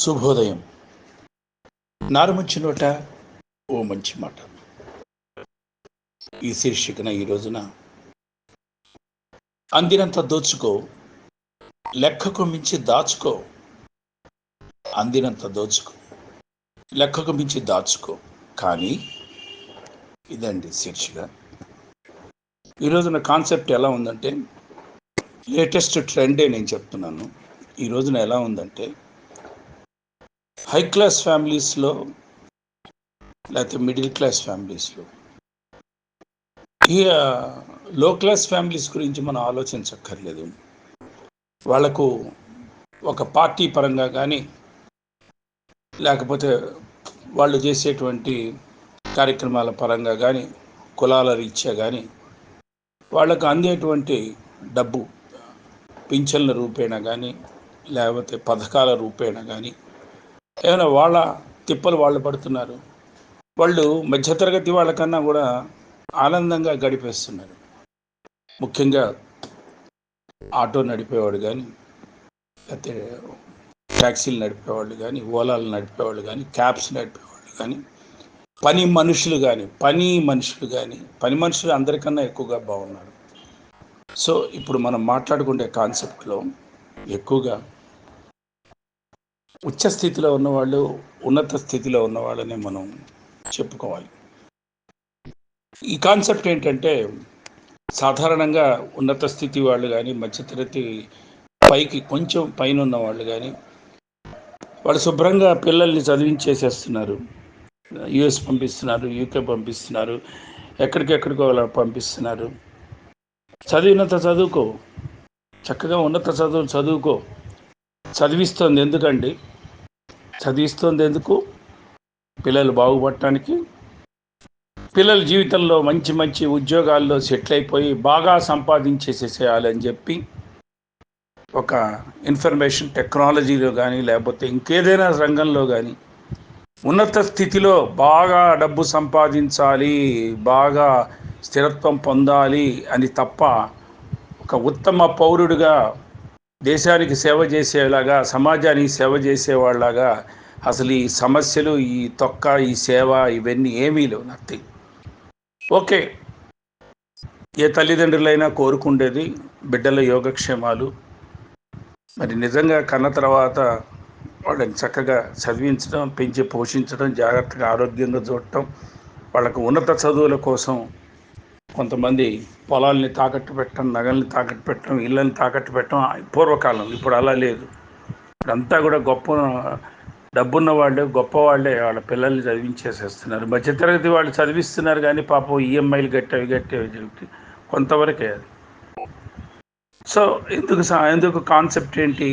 శుభోదయం. నారుమంచి నోట ఓ మంచి మాట. ఈ శీర్షికన ఈ రోజున అందినంత దోచుకో లెక్కకు మించి దాచుకో. అందినంత దోచుకో లెక్కకు మించి దాచుకో. కానీ ఇదండి శీర్షిక. ఈ రోజున కాన్సెప్ట్ ఎలా ఉందంటే లేటెస్ట్ ట్రెండే నేను చెప్తున్నాను. ఈ రోజున ఎలా ఉందంటే హై క్లాస్ ఫ్యామిలీస్లో లేకపోతే మిడిల్ క్లాస్ ఫ్యామిలీస్లో ఈ లో క్లాస్ ఫ్యామిలీస్ గురించి మనం ఆలోచించక్కర్లేదు. వాళ్ళకు ఒక పార్టీ పరంగా కానీ లేకపోతే వాళ్ళు చేసేటువంటి కార్యక్రమాల పరంగా కానీ కులాల రీత్యా కానీ వాళ్ళకు అందేటువంటి డబ్బు పింఛన్ల రూపేణ కానీ లేకపోతే పథకాల రూపేణ కానీ ఏమైనా వాళ్ళ తిప్పలు వాళ్ళు పడుతున్నారు. వాళ్ళు మధ్యతరగతి వాళ్ళకన్నా కూడా ఆనందంగా గడిపేస్తున్నారు. ముఖ్యంగా ఆటో నడిపేవాడు కానీ లేకపోతే ట్యాక్సీలు నడిపేవాళ్ళు కానీ ఓలాలు నడిపేవాళ్ళు కానీ క్యాబ్స్ నడిపేవాళ్ళు కానీ పని మనుషులు కానీ పని మనుషులు కానీ పని మనుషులు అందరికన్నా ఎక్కువగా బాగున్నారు. సో ఇప్పుడు మనం మాట్లాడుకునే కాన్సెప్ట్లో ఎక్కువగా ఉచ్చ స్థితిలో ఉన్నవాళ్ళు ఉన్నత స్థితిలో ఉన్న వాళ్ళని మనం చెప్పుకోవాలి. ఈ కాన్సెప్ట్ ఏంటంటే సాధారణంగా ఉన్నత స్థితి వాళ్ళు కానీ మధ్యతరగతి పైకి కొంచెం పైన ఉన్న వాళ్ళు కానీ వాళ్ళు శుభ్రంగా పిల్లల్ని చదివించేసేస్తున్నారు. యుఎస్ పంపిస్తున్నారు యూకే పంపిస్తున్నారు ఎక్కడికెక్కడికో అలా పంపిస్తున్నారు. చదివినంత చదువుకో. చక్కగా ఉన్నత చదువు చదువుకో. చదివిస్తుంది ఎందుకండి? చదివిస్తుంది ఎందుకు? పిల్లలు బాగుపడటానికి. పిల్లల జీవితంలో మంచి మంచి ఉద్యోగాల్లో సెటిల్ అయిపోయి బాగా సంపాదించేసేసేయాలని చెప్పి ఒక ఇన్ఫర్మేషన్ టెక్నాలజీలో కానీ లేకపోతే ఇంకేదైనా రంగంలో కానీ ఉన్నత స్థితిలో బాగా డబ్బు సంపాదించాలి బాగా స్థిరత్వం పొందాలి అని తప్ప ఒక ఉత్తమ పౌరుడిగా దేశానికి సేవ చేసేలాగా సమాజానికి సేవ చేసేవాళ్ళలాగా అసలు ఈ సమస్యలు ఈ తొక్క ఈ సేవ ఇవన్నీ ఏమీ లేవు నథింగ్ ఓకే. ఏ తల్లిదండ్రులైనా కోరుకుండేది బిడ్డల యోగక్షేమాలు. మరి నిజంగా కన్న తర్వాత వాళ్ళని చక్కగా చదివించడం పెంచి పోషించడం జాగ్రత్తగా ఆరోగ్యంగా చూడటం వాళ్ళకు ఉన్నత చదువుల కోసం కొంతమంది పొలాల్ని తాకట్టు పెట్టడం నగల్ని తాకట్టు పెట్టడం ఇళ్ళని తాకట్టు పెట్టడం పూర్వకాలం. ఇప్పుడు అలా లేదు. ఇప్పుడంతా కూడా గొప్ప డబ్బున్న వాళ్ళే గొప్ప వాళ్ళే వాళ్ళ పిల్లల్ని చదివించేసేస్తున్నారు. మధ్యతరగతి వాళ్ళు చదివిస్తున్నారు కానీ పాపం ఈఎంఐలు కట్టేవి కట్టేవి చెప్పి కొంతవరకే అది. సో ఎందుకు ఎందుకు కాన్సెప్ట్ ఏంటి?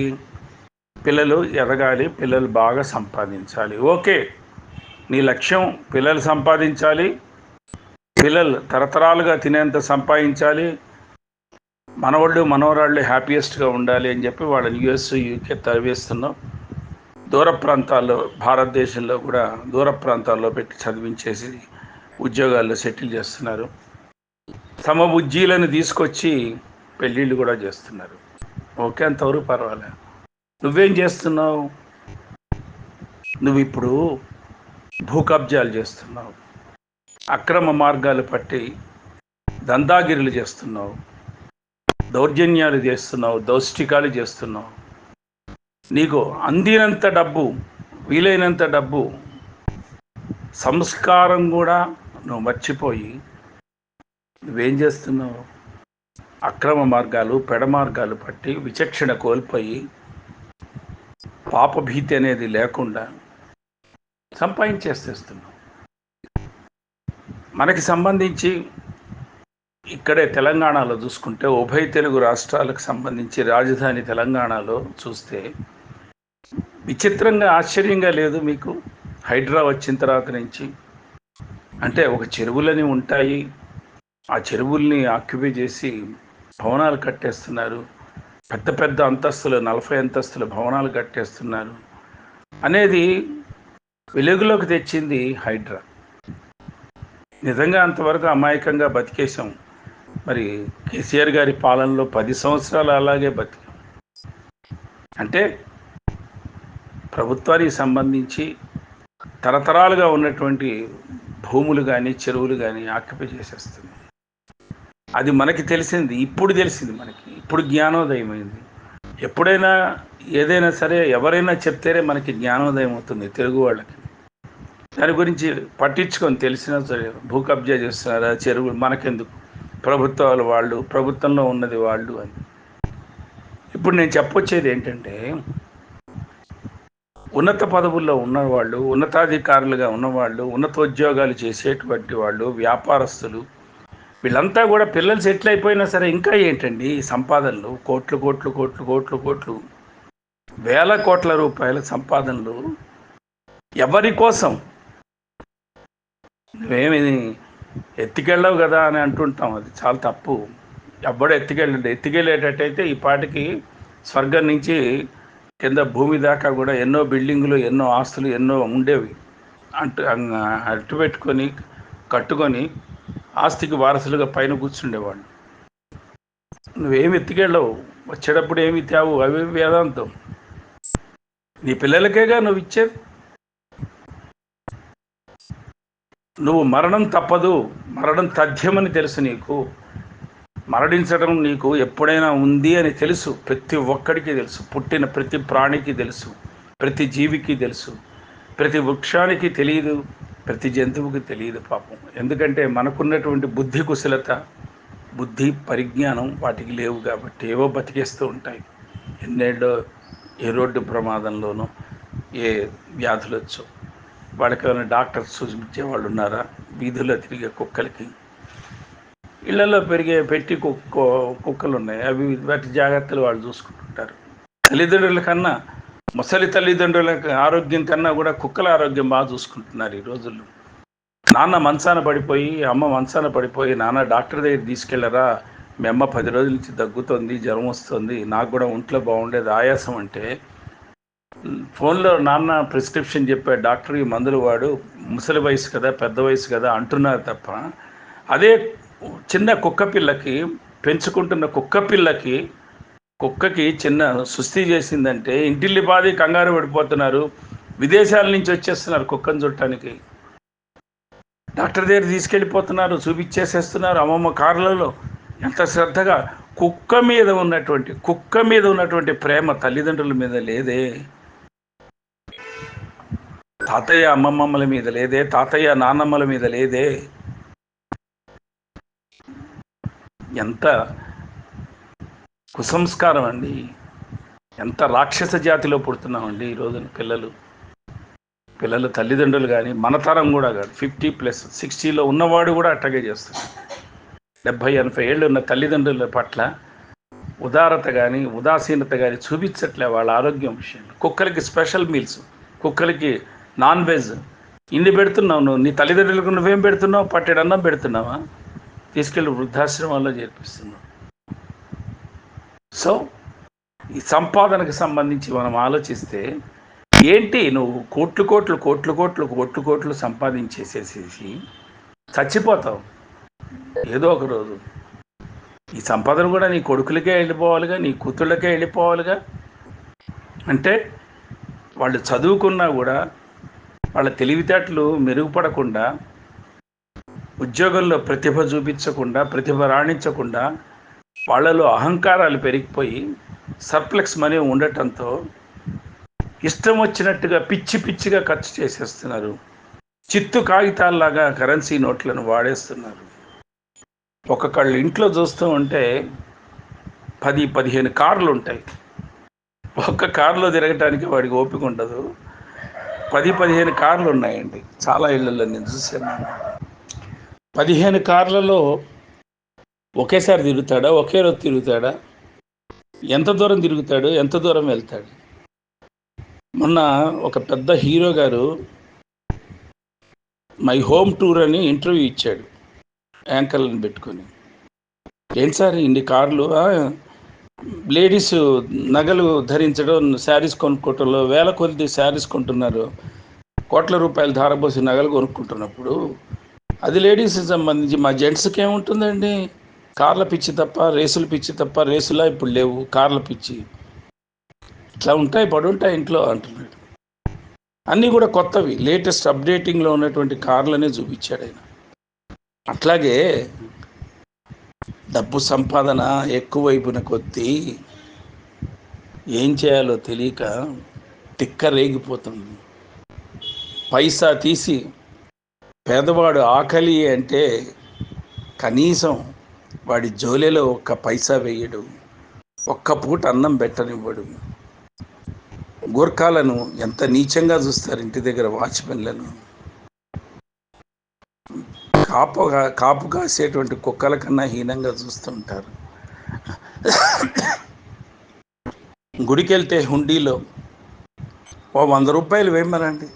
పిల్లలు ఎదగాలి పిల్లలు బాగా సంపాదించాలి. ఓకే. నీ లక్ష్యం పిల్లలు సంపాదించాలి పిల్లలు తరతరాలుగా తినేంత సంపాదించాలి. మనవాళ్ళు మనవరాళ్ళు హ్యాపీయెస్ట్గా ఉండాలి అని చెప్పి వాళ్ళని యుఎస్ యూకే తరివేస్తున్నాం. దూర ప్రాంతాల్లో భారతదేశంలో కూడా దూర ప్రాంతాల్లో పెట్టి చదివించేసి ఉద్యోగాల్లో సెటిల్ చేస్తున్నారు. తమ ఉజ్జీలను తీసుకొచ్చి పెళ్ళిళ్ళు కూడా చేస్తున్నారు. ఓకే అంతవరకు పర్వాలేదు నువ్వేం చేస్తున్నావు? నువ్వు ఇప్పుడు భూ కబ్జాలు చేస్తున్నావు. అక్రమ మార్గాలు పట్టి దందాగిరులు చేస్తున్నావు దౌర్జన్యాలు చేస్తున్నావు దౌష్టికాలు చేస్తున్నావు. నీకు అందినంత డబ్బు వీలైనంత డబ్బు సంస్కారం కూడా నువ్వు మర్చిపోయి నువ్వేం చేస్తున్నావు? అక్రమ మార్గాలు పెడ మార్గాలు పట్టి విచక్షణ కోల్పోయి పాపభీతి అనేది లేకుండా సంపాదించేసేస్తున్నావు. మనకి సంబంధించి ఇక్కడే తెలంగాణలో చూసుకుంటే ఉభయ తెలుగు రాష్ట్రాలకు సంబంధించి రాజధాని తెలంగాణలో చూస్తే విచిత్రంగా ఆశ్చర్యంగా లేదు మీకు? హైడ్రా వచ్చిన తర్వాత నుంచి అంటే ఒక చెరువులని ఉంటాయి. ఆ చెరువుల్ని ఆక్యుపై చేసి భవనాలు కట్టేస్తున్నారు. పెద్ద పెద్ద అంతస్తులు నలభై అంతస్తుల భవనాలు కట్టేస్తున్నారు. అనేది వెలుగులోకి తెచ్చింది హైడ్రా. నిజంగా అంతవరకు అమాయకంగా బతికేశాం. మరి కేసీఆర్ గారి పాలనలో పది సంవత్సరాలు అలాగే బతికాం. అంటే ప్రభుత్వానికి సంబంధించి తరతరాలుగా ఉన్నటువంటి భూములు కానీ చెరువులు కానీ ఆక్యుపై చేసేస్తుంది. అది మనకి తెలిసింది ఇప్పుడు తెలిసింది మనకి. ఇప్పుడు జ్ఞానోదయం అయింది. ఎప్పుడైనా ఏదైనా సరే ఎవరైనా చెప్తేనే మనకి జ్ఞానోదయం అవుతుంది తెలుగు వాళ్ళకి. దాని గురించి పట్టించుకొని తెలిసినా సరే భూ కబ్జా చేస్తున్నారా చెరువు మనకెందుకు? ప్రభుత్వాలు వాళ్ళు ప్రభుత్వంలో ఉన్నది వాళ్ళు అని. ఇప్పుడు నేను చెప్పొచ్చేది ఏంటంటే ఉన్నత పదవుల్లో ఉన్నవాళ్ళు ఉన్నతాధికారులుగా ఉన్నవాళ్ళు ఉన్నతోద్యోగాలు చేసేటువంటి వాళ్ళు వ్యాపారస్తులు వీళ్ళంతా కూడా పిల్లలు సెటిల్ అయిపోయినా సరే ఇంకా ఏంటండి సంపాదనలు? కోట్లు కోట్లు కోట్లు కోట్లు కోట్లు. వేల కోట్ల రూపాయల సంపాదనలు ఎవరి కోసం? నువ్వేమి ఎత్తికెళ్ళవు కదా అని అంటుంటాం. అది చాలా తప్పు. ఎవ్వడు ఎత్తికెళ్ళండి. ఎత్తికెళ్ళేటట్టయితే ఈ పాటికి స్వర్గం నుంచి కింద భూమి దాకా కూడా ఎన్నో బిల్డింగులు ఎన్నో ఆస్తులు ఎన్నో ఉండేవి. అంటు అట్టు పెట్టుకొని కట్టుకొని ఆస్తికి వారసులుగా పైన కూర్చుండేవాడు నువ్వేమి ఎత్తికెళ్ళవు? వచ్చేటప్పుడు ఏమి తేవు అవి వేదాంతం? నీ పిల్లలకేగా నువ్వు ఇచ్చేది? నువ్వు మరణం తప్పదు మరణం తథ్యమని తెలుసు నీకు. మరణించడం నీకు ఎప్పుడైనా ఉంది అని తెలుసు ప్రతి ఒక్కడికి తెలుసు పుట్టిన ప్రతి ప్రాణికి తెలుసు ప్రతి జీవికి తెలుసు ప్రతి వృక్షానికి తెలియదు ప్రతి జంతువుకి తెలియదు పాపం. ఎందుకంటే మనకున్నటువంటి బుద్ధి కుశలత బుద్ధి పరిజ్ఞానం వాటికి లేవు కాబట్టి ఏవో బతికేస్తూ ఉంటాయి. ఎన్నేళ్ళో ఏ రోడ్డు ప్రమాదంలోనో ఏ వ్యాధులొచ్చో. వాళ్ళకి ఏమైనా డాక్టర్స్ సూచించే వాళ్ళు ఉన్నారా? వీధుల్లో తిరిగే కుక్కలకి. ఇళ్ళలో పెరిగే పెట్టి కుక్క కుక్కలు ఉన్నాయి అవి వాటి జాగ్రత్తలు వాళ్ళు చూసుకుంటుంటారు. తల్లిదండ్రుల కన్నా ముసలి తల్లిదండ్రుల ఆరోగ్యం కన్నా కూడా కుక్కల ఆరోగ్యం బాగా చూసుకుంటున్నారు ఈ రోజుల్లో. నాన్న మంచాన పడిపోయి అమ్మ మంచాన పడిపోయి నాన్న డాక్టర్ దగ్గర తీసుకెళ్ళరా మీ అమ్మ పది రోజుల నుంచి దగ్గుతుంది జ్వరం వస్తుంది నాకు కూడా ఒంట్లో బాగుండేది ఆయాసం అంటే ఫోన్లో నాన్న ప్రిస్క్రిప్షన్ చెప్పే డాక్టర్ ఈ మందులు వాడు ముసలి వయసు కదా పెద్ద వయసు కదా అంటున్నారు తప్ప అదే చిన్న కుక్క పిల్లకి పెంచుకుంటున్న కుక్క పిల్లకి కుక్కకి చిన్న సుస్థి చేసిందంటే ఇంటిల్లి బాధి కంగారు పడిపోతున్నారు. విదేశాల నుంచి వచ్చేస్తున్నారు కుక్కను చుట్టానికి డాక్టర్ దగ్గర తీసుకెళ్ళిపోతున్నారు చూపించేసేస్తున్నారు అమ్మమ్మ కార్లలో. ఎంత శ్రద్ధగా కుక్క మీద ఉన్నటువంటి కుక్క మీద ఉన్నటువంటి ప్రేమ తల్లిదండ్రుల మీద లేదే. తాతయ్య అమ్మమ్మల మీద లేదే తాతయ్య నాన్నమ్మల మీద లేదే. ఎంత కుసంస్కారం అండి. ఎంత రాక్షస జాతిలో పుడుతున్నామండి ఈ రోజున పిల్లలు. పిల్లలు తల్లిదండ్రులు కానీ మన తరం కూడా కాదు ఫిఫ్టీ ప్లస్ సిక్స్టీలో ఉన్నవాడు కూడా అట్టగే చేస్తున్నాడు డెబ్భై ఎనభై ఏళ్ళు ఉన్న తల్లిదండ్రుల పట్ల ఉదారత కానీ ఉదాసీనత కానీ చూపించట్లే వాళ్ళ ఆరోగ్యం విషయంలో. కుక్కలకి స్పెషల్ మీల్స్ కుక్కలకి నాన్ వెజ్. ఇన్ని పెడుతున్నావు నువ్వు. నీ తల్లిదండ్రులకు నువ్వేం పెడుతున్నావు? పట్టెడన్నం పెడుతున్నావా? తీసుకెళ్ళి వృద్ధాశ్రమాల్లో చేర్పిస్తున్నావు. సో ఈ సంపాదనకు సంబంధించి మనం ఆలోచిస్తే ఏంటి నువ్వు కోట్లు కోట్లు కోట్లు కోట్లు కోట్లు కోట్లు సంపాదించేసేసేసి చచ్చిపోతావు. ఏదో ఒక రోజు. ఈ సంపాదన కూడా నీ కొడుకులకే వెళ్ళిపోవాలిగా నీ కూతుళ్ళకే వెళ్ళిపోవాలిగా. అంటే వాళ్ళు చదువుకున్నా కూడా వాళ్ళ తెలివితేటలు మెరుగుపడకుండా ఉద్యోగంలో ప్రతిభ చూపించకుండా ప్రతిభ రాణించకుండా వాళ్ళలో అహంకారాలు పెరిగిపోయి సర్ప్లెక్స్ మనీ ఉండటంతో ఇష్టం వచ్చినట్టుగా పిచ్చి పిచ్చిగా ఖర్చు చేసేస్తున్నారు. చిత్తు కాగితాల్లాగా కరెన్సీ నోట్లను వాడేస్తున్నారు. ఒక్కొక్కళ్ళు ఇంట్లో చూస్తూ ఉంటే పది పదిహేను కార్లు ఉంటాయి ఒక్క కారులో తిరగటానికి వాడికి ఓపిక ఉండదు పది పదిహేను కార్లు ఉన్నాయండి. చాలా ఇళ్ళల్లో నేను చూశాను. పదిహేను కార్లలో ఒకేసారి తిరుగుతాడా? ఒకే రోజు తిరుగుతాడా? ఎంత దూరం తిరుగుతాడు? ఎంత దూరం వెళ్తాడు? మొన్న ఒక పెద్ద హీరో గారు మై హోమ్ టూర్ అని ఇంటర్వ్యూ ఇచ్చాడు యాంకర్లను పెట్టుకొని. ఏంటి సార్ ఇన్ని కార్లు? లేడీస్ నగలు ధరించడం శారీస్ కొనుక్కోవటంలో వేల కొద్ది శారీస్ కొంటున్నారు. కోట్ల రూపాయలు ధారపోసి నగలు కొనుక్కుంటున్నప్పుడు అది లేడీస్కి సంబంధించి మా జెంట్స్కి ఏముంటుందండి? కార్ల పిచ్చి తప్ప రేసుల పిచ్చి తప్ప రేసులా ఇప్పుడు లేవు కార్ల పిచ్చి. ఇట్లా ఉంటాయి పడుంటాయి ఉంటాయి ఇంట్లో అంటున్నాడు. అన్నీ కూడా కొత్తవి. లేటెస్ట్ అప్డేటింగ్లో ఉన్నటువంటి కార్లనే చూపించాడు ఆయన. అట్లాగే డబ్బు సంపాదన ఎక్కువైపున కొద్దీ ఏం చేయాలో తెలియక టిక్క రేగిపోతుంది పైసా తీసి పేదవాడు ఆకలి అంటే కనీసం వాడి జోలెలో ఒక్క పైసా వేయడు ఒక్క పూట అన్నం పెట్టనివ్వడు. గోర్ఖాలను ఎంత నీచంగా చూస్తారు ఇంటి దగ్గర వాచ్మెన్లను. కాపుగా కాపు కాసేటువంటి కుక్కల కన్నా హీనంగా చూస్తుంటారు. గుడికెళ్తే హుండీలో ఓ వంద రూపాయలు వేయమనండి.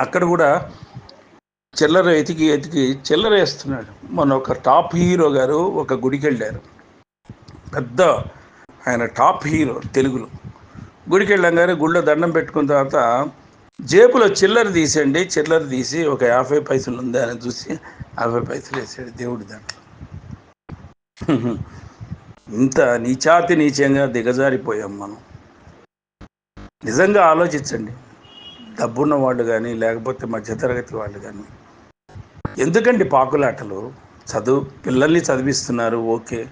అక్కడ కూడా చిల్లర ఎతికి ఎతికి చిల్లర వేస్తున్నాడు. మన ఒక టాప్ హీరో గారు ఒక గుడికి వెళ్ళారు పెద్ద ఆయన టాప్ హీరో తెలుగులో. గుడికి గారు గుళ్ళో దండం పెట్టుకున్న తర్వాత జేబులో చిల్లర తీసండి చిల్లర తీసి ఒక యాభై పైసలు ఉందా అని చూసి యాభై పైసలు వేసాడు దేవుడి దాంట్లో. ఇంత నీచాతి నీచంగా దిగజారిపోయాం మనం. నిజంగా ఆలోచించండి. డబ్బున్న వాళ్ళు కానీ లేకపోతే మధ్యతరగతి వాళ్ళు కానీ ఎందుకండి పాకులాటలు? చదువు పిల్లల్ని చదివిస్తున్నారు ఓకే.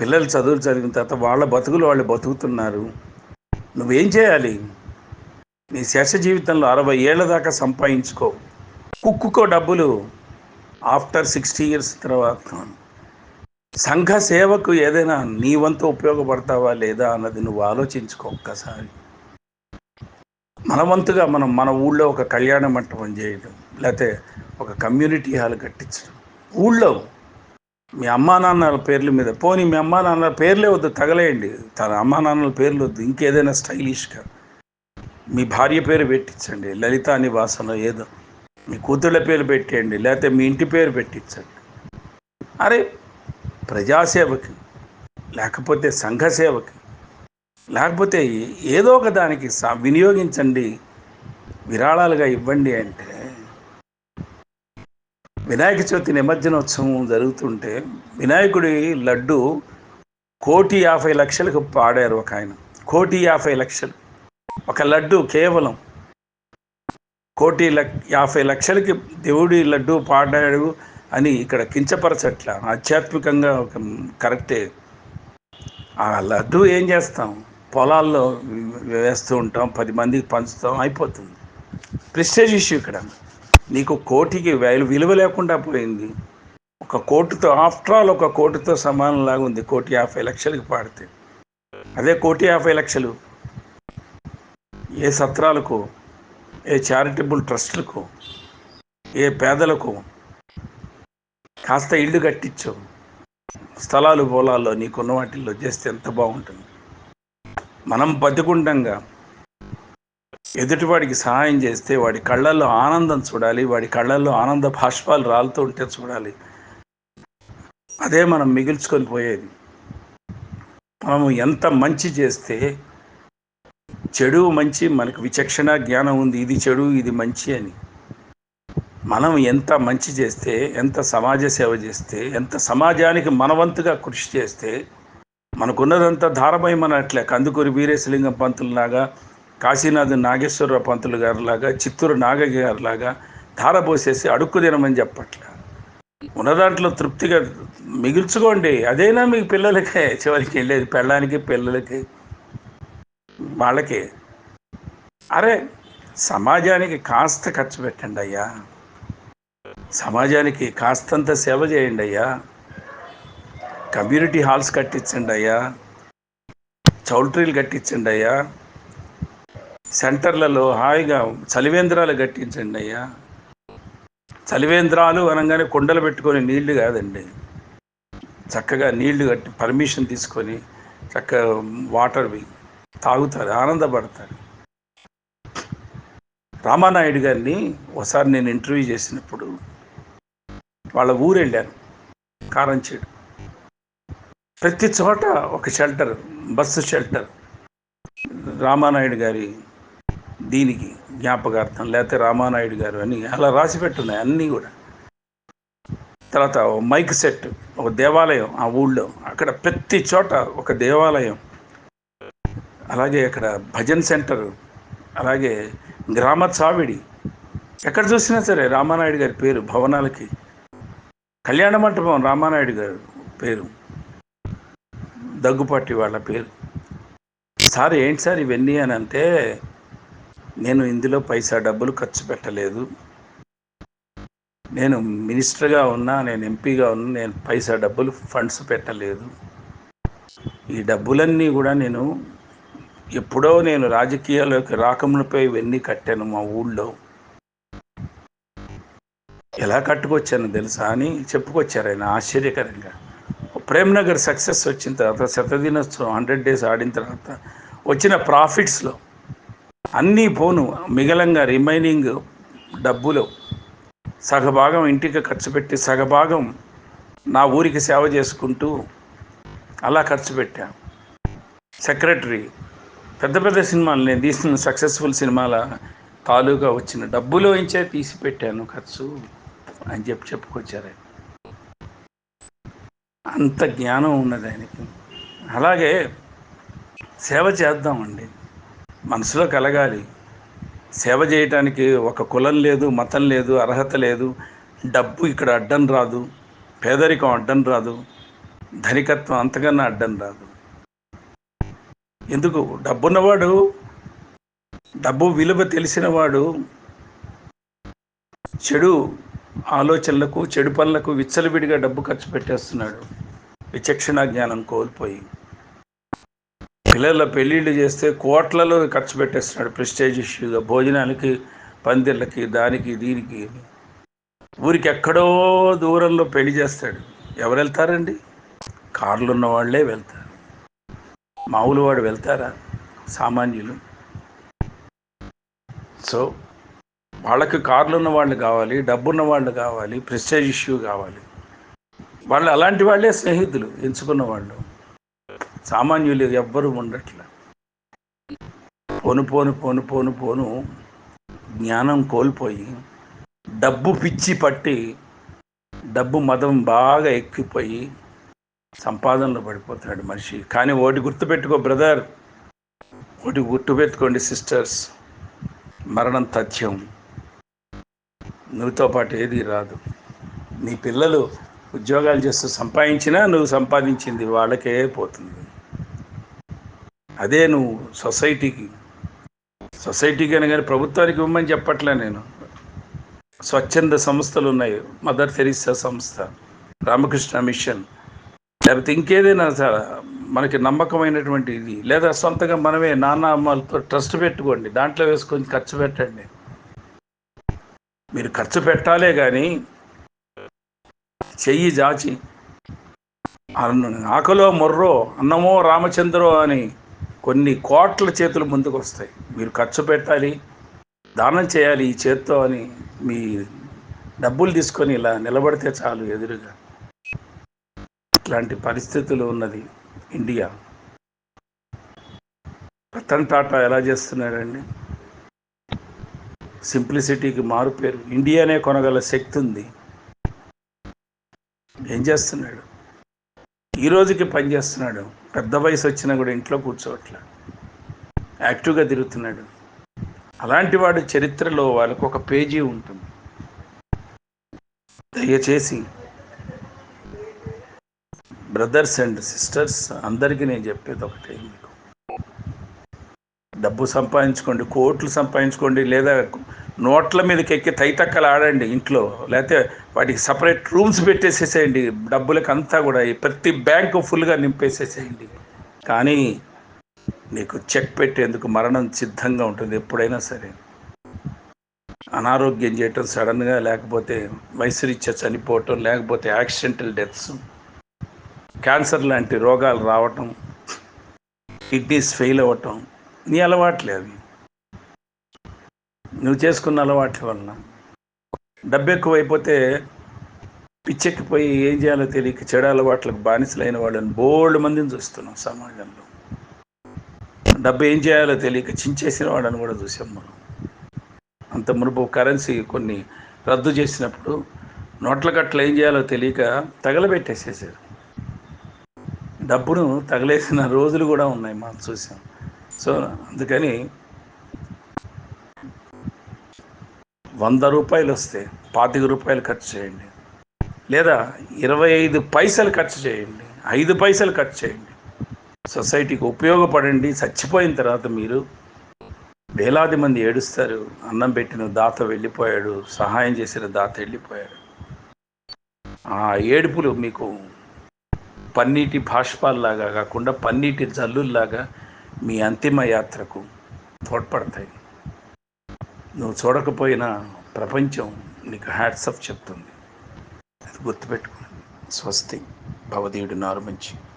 పిల్లలు చదువులు చదివిన తర్వాత వాళ్ళ బతుకులు వాళ్ళు బతుకుతున్నారు. నువ్వేం చేయాలి? నీ శేష జీవితంలో అరవై ఏళ్ళ దాకా సంపాదించుకో. కుక్కుకో డబ్బులు ఆఫ్టర్ సిక్స్టీ ఇయర్స్ తర్వాత. సంఘ సేవకు ఏదైనా నీ వంతు ఉపయోగపడతావా లేదా అన్నది నువ్వు ఆలోచించుకో ఒక్కసారి. మన వంతుగా మనం మన ఊళ్ళో ఒక కళ్యాణ మంటపం చేయడం లేకపోతే ఒక కమ్యూనిటీ హాల్ కట్టించడం. ఊళ్ళో మీ అమ్మా నాన్నల పేర్ల మీద పోనీ మీ అమ్మా నాన్నల పేర్లే వద్దు తగలేయండి. తన అమ్మా నాన్నల పేర్లు వద్దు ఇంకేదైనా స్టైలిష్గా. మీ భార్య పేరు పెట్టించండి. లలితా నివాసంలో ఏదో మీ కూతుళ్ళ పేరు పెట్టేయండి. లేకపోతే మీ ఇంటి పేరు పెట్టించండి. అరే ప్రజాసేవకి లేకపోతే సంఘసేవకి లేకపోతే ఏదో ఒక దానికి వినియోగించండి. విరాళాలుగా ఇవ్వండి అంటే వినాయక చవితి నిమజ్జనోత్సవం జరుగుతుంటే వినాయకుడి లడ్డు కోటి యాభై లక్షలకు పాడారు ఒక ఆయన. కోటి యాభై లక్షలు. ఒక లడ్డు కేవలం కోటి లక్ యాభై లక్షలకి దేవుడి లడ్డు పాడాడు అని ఇక్కడ కించపరచట్ల. ఆధ్యాత్మికంగా ఒక కరెక్టే. ఆ లడ్డు ఏం చేస్తాం? పొలాల్లో వేస్తూ ఉంటాం పది మందికి పంచుతాం అయిపోతుంది. ప్రెస్టేజ్ ఇష్యూ ఇక్కడ. నీకు కోటికి విలువ లేకుండా పోయింది. ఒక కోటితో ఆఫ్టర్ ఆల్ ఒక కోటితో సమానంలాగా ఉంది కోటి యాభై లక్షలకి పాడితే. అదే కోటి యాభై లక్షలు. ఏ సత్రాలకు ఏ చారిటబుల్ ట్రస్టులకు ఏ పేదలకు కాస్త ఇల్లు కట్టించు. స్థలాలు పొలాల్లో నీకున్న వాటిల్లో చేస్తే ఎంత బాగుంటుంది. మనం బతికుండంగా ఎదుటివాడికి సహాయం చేస్తే వాడి కళ్ళల్లో ఆనందం చూడాలి వాడి కళ్ళల్లో ఆనంద భాష్పాలు రాలుతూ ఉంటే చూడాలి. అదే మనం మిగిల్చుకొని పోయేది. మనము ఎంత మంచి చేస్తే చెడు మంచి మనకు విచక్షణ జ్ఞానం ఉంది ఇది చెడు ఇది మంచి అని. మనం ఎంత మంచి చేస్తే ఎంత సమాజ సేవ చేస్తే ఎంత సమాజానికి మనవంతుగా కృషి చేస్తే మనకున్నదంతా ధారమయమనట్లే కందుకూరి వీరేశలింగం పంతులలాగా కాశీనాథ్ నాగేశ్వరరావు పంతులు గారిలాగా చిత్తూరు నాగయ్య గారిలాగా ధారపోసేసి అడుక్కు తినమని చెప్పట్ల. ఉన్న దాంట్లో తృప్తిగా మిగుల్చుకోండి. అదేనా మీకు పిల్లలకే చివరికి వెళ్ళేది పెళ్ళానికి పిల్లలకి వాళ్ళకి. అరే సమాజానికి కాస్త ఖర్చు పెట్టండి అయ్యా. సమాజానికి కాస్తంత సేవ చేయండి అయ్యా. కమ్యూనిటీ హాల్స్ కట్టించండి అయ్యా. చౌల్ట్రీలు కట్టించండి అయ్యా. సెంటర్లలో హాయిగా చలివేంద్రాలు కట్టించండి అయ్యా. చలివేంద్రాలు అనగానే కుండలు పెట్టుకొని నీళ్ళు కాదండి. చక్కగా నీళ్ళు కట్టి పర్మిషన్ తీసుకొని చక్కగా వాటర్వి తాగుతారు ఆనందపడతారు. రామానాయుడు గారిని ఒకసారి నేను ఇంటర్వ్యూ చేసినప్పుడు వాళ్ళ ఊరు వెళ్ళాను కారంచేడు. ప్రతి చోట ఒక షెల్టర్ బస్సు షెల్టర్. రామానాయుడు గారి దీనికి జ్ఞాపకార్థం లేకపోతే రామానాయుడు గారు అని అలా రాసి పెట్టున్నాయి అన్నీ కూడా. తర్వాత మైక్ సెట్ ఒక దేవాలయం ఆ ఊళ్ళో. అక్కడ ప్రతి చోట ఒక దేవాలయం అలాగే అక్కడ భజన్ సెంటర్ అలాగే గ్రామ చావిడి. ఎక్కడ చూసినా సరే రామానాయుడు గారి పేరు భవనాలకి. కళ్యాణ మంటపం రామానాయుడు గారు పేరు. దగ్గుపాటి వాళ్ళ పేరు. సార్ ఏంటి సార్ ఇవన్నీ అని అంటే నేను ఇందులో పైసా డబ్బులు ఖర్చు పెట్టలేదు. నేను మినిస్టర్గా ఉన్నా నేను ఎంపీగా ఉన్నా నేను పైసా డబ్బులు ఫండ్స్ పెట్టలేదు. ఈ డబ్బులన్నీ కూడా నేను ఎప్పుడో నేను రాజకీయాల్లోకి రాకములపై ఇవన్నీ కట్టాను మా ఊళ్ళో. ఎలా కట్టుకొచ్చాను తెలుసా అని చెప్పుకొచ్చారు ఆయన ఆశ్చర్యకరంగా. ప్రేమ్నగర్ సక్సెస్ వచ్చిన తర్వాత శతదినోత్సవం హండ్రెడ్ డేస్ ఆడిన తర్వాత వచ్చిన ప్రాఫిట్స్లో అన్నీ పోను మిగలంగా రిమైనింగ్ డబ్బులు సగభాగం ఇంటికి ఖర్చు పెట్టి సగభాగం నా ఊరికి సేవ చేసుకుంటూ అలా ఖర్చు పెట్టాను సెక్రటరీ పెద్ద పెద్ద సినిమాలు నేను తీసిన సక్సెస్ఫుల్ సినిమాల తాలూకా వచ్చిన డబ్బులో ఇంచే తీసి పెట్టాను ఖర్చు అని చెప్పి చెప్పుకొచ్చారు. అంత జ్ఞానం ఉన్నది ఆయనకి. అలాగే సేవ చేద్దామండి. మనసులో కలగాలి. సేవ చేయటానికి ఒక కులం లేదు మతం లేదు అర్హత లేదు. డబ్బు ఇక్కడ అడ్డం రాదు. పేదరికం అడ్డం రాదు. ధనికత్వం అంతకన్నా అడ్డం రాదు. ఎందుకు? డబ్బున్నవాడు డబ్బు విలువ తెలిసినవాడు చెడు ఆలోచనలకు చెడు పనులకు విచ్చలవిడిగా డబ్బు ఖర్చు పెట్టేస్తున్నాడు. విచక్షణ జ్ఞానం కోల్పోయి. పిల్లల పెళ్ళిళ్ళు చేస్తే కోట్లలో ఖర్చు పెట్టేస్తున్నాడు ప్రెస్టేజ్ ఇష్యూగా భోజనానికి పందిళ్ళకి దానికి దీనికి. ఊరికి ఎక్కడో దూరంలో పెళ్ళి చేస్తాడు. ఎవరు వెళ్తారండి కార్లు ఉన్న వాళ్ళే వెళ్తారు. మామూలు వాడు వెళ్తారా సామాన్యులు? సో వాళ్ళకి కార్లు ఉన్న వాళ్ళు కావాలి డబ్బున్న వాళ్ళు కావాలి ప్రెస్టేజ్ ఇష్యూ కావాలి. వాళ్ళు అలాంటి వాళ్ళే స్నేహితులు ఎంచుకున్న వాళ్ళు. సామాన్యులు ఎవ్వరూ ఉండట్లే. పోను పోను పోను పోను పోను జ్ఞానం కోల్పోయి డబ్బు పిచ్చి పట్టి డబ్బు మదం బాగా ఎక్కిపోయి సంపాదనలో పడిపోతున్నాడు మనిషి. కానీ ఒకటి గుర్తుపెట్టుకో బ్రదర్. ఒకటి గుర్తుపెట్టుకోండి సిస్టర్స్. మరణం తథ్యం. నువ్వుతో పాటు ఏది రాదు. నీ పిల్లలు ఉద్యోగాలు చేస్తూ సంపాదించినా నువ్వు సంపాదించింది వాళ్ళకే పోతుంది. అదే నువ్వు సొసైటీకి. సొసైటీకి అని కానీ ప్రభుత్వానికి ఇవ్వమని చెప్పట్లే నేను. స్వచ్ఛంద సంస్థలు ఉన్నాయి. మదర్ తెరీసా సంస్థ. రామకృష్ణ మిషన్. లేకపోతే ఇంకేదైనా స- మనకి నమ్మకమైనటువంటి ఇది. లేదా సొంతగా మనమే నాన్న అమ్మలతో ట్రస్ట్ పెట్టుకోండి. దాంట్లో వేసుకొని ఖర్చు పెట్టండి. మీరు ఖర్చు పెట్టాలే కానీ చెయ్యి జాచి. ఆకలో మొర్రో అన్నమో రామచంద్రో అని కొన్ని కోట్ల చేతులు ముందుకు వస్తాయి మీరు ఖర్చు పెట్టాలి దానం చేయాలి ఈ చేత్తో అని మీ డబ్బులు తీసుకొని ఇలా నిలబడితే చాలు ఎదురుగా. ఇట్లాంటి పరిస్థితులు ఉన్నది ఇండియా. రతన్ టాటా ఎలా చేస్తున్నాడండి? సింప్లిసిటీకి మారు పేరు. ఇండియానే కొనగల శక్తి ఉంది. ఏం చేస్తున్నాడు? ఈ రోజుకి పని చేస్తున్నాడు. పెద్ద వయసు వచ్చినా కూడా ఇంట్లో కూర్చోవట్లే. యాక్టివ్గా తిరుగుతున్నాడు. అలాంటి వాడి చరిత్రలో వాళ్ళకు ఒక పేజీ ఉంటుంది. దయచేసి బ్రదర్స్ అండ్ సిస్టర్స్ అందరికీ నేను చెప్పేది ఒకటే మీకు. డబ్బు సంపాదించుకోండి కోట్లు సంపాదించుకోండి లేదా నోట్ల మీదకి ఎక్కి తైతక్కలు ఆడండి ఇంట్లో లేకపోతే వాటికి సపరేట్ రూమ్స్ పెట్టేసేసేయండి డబ్బులకు అంతా కూడా ప్రతి బ్యాంకు ఫుల్గా నింపేసేసేయండి. కానీ నీకు చెక్ పెట్టేందుకు మరణం సిద్ధంగా ఉంటుంది ఎప్పుడైనా సరే. అనారోగ్యం చేయటం సడన్గా లేకపోతే వయసురీత్యా చనిపోవటం లేకపోతే యాక్సిడెంటల్ డెత్స్ క్యాన్సర్ లాంటి రోగాలు రావటం కిడ్నీస్ ఫెయిల్ అవ్వటం నీ అలవాట్లే అవి నువ్వు చేసుకున్న అలవాట్ల వలన డబ్బు ఎక్కువైపోతే పిచ్చెక్కిపోయి ఏం చేయాలో తెలియక చెడు అలవాట్లకు బానిసలైన వాళ్ళని బోల్డ్ మందిని చూస్తున్నాం సమాజంలో. డబ్బు ఏం చేయాలో తెలియక చించేసిన వాళ్ళని కూడా చూసాం మనం. అంత మునుపు కరెన్సీ కొన్ని రద్దు చేసినప్పుడు నోట్ల కట్టలు ఏం చేయాలో తెలియక తగలబెట్టేసేసారు డబ్బును తగలేసిన రోజులు కూడా ఉన్నాయి మనం చూసాం. సో అందుకని వంద రూపాయలు వస్తే పాతిక రూపాయలు ఖర్చు చేయండి. లేదా ఇరవై ఐదు పైసలు ఖర్చు చేయండి. ఐదు పైసలు ఖర్చు చేయండి. సొసైటీకి ఉపయోగపడండి. చచ్చిపోయిన తర్వాత మీరు వేలాది మంది ఏడుస్తారు. అన్నం పెట్టిన దాత వెళ్ళిపోయాడు. సహాయం చేసిన దాత వెళ్ళిపోయాడు. ఆ ఏడుపులు మీకు పన్నీటి భాష్పాల్లాగా కాకుండా పన్నీటి జల్లుల్లాగా మీ అంతిమ యాత్రకు తోడ్పడతాయి. నువ్వు చూడకపోయినా ప్రపంచం నీకు హ్యాట్సప్ చెప్తుంది. అది గుర్తుపెట్టుకో. స్వస్తి. భవదీయుడు నారు మంచి.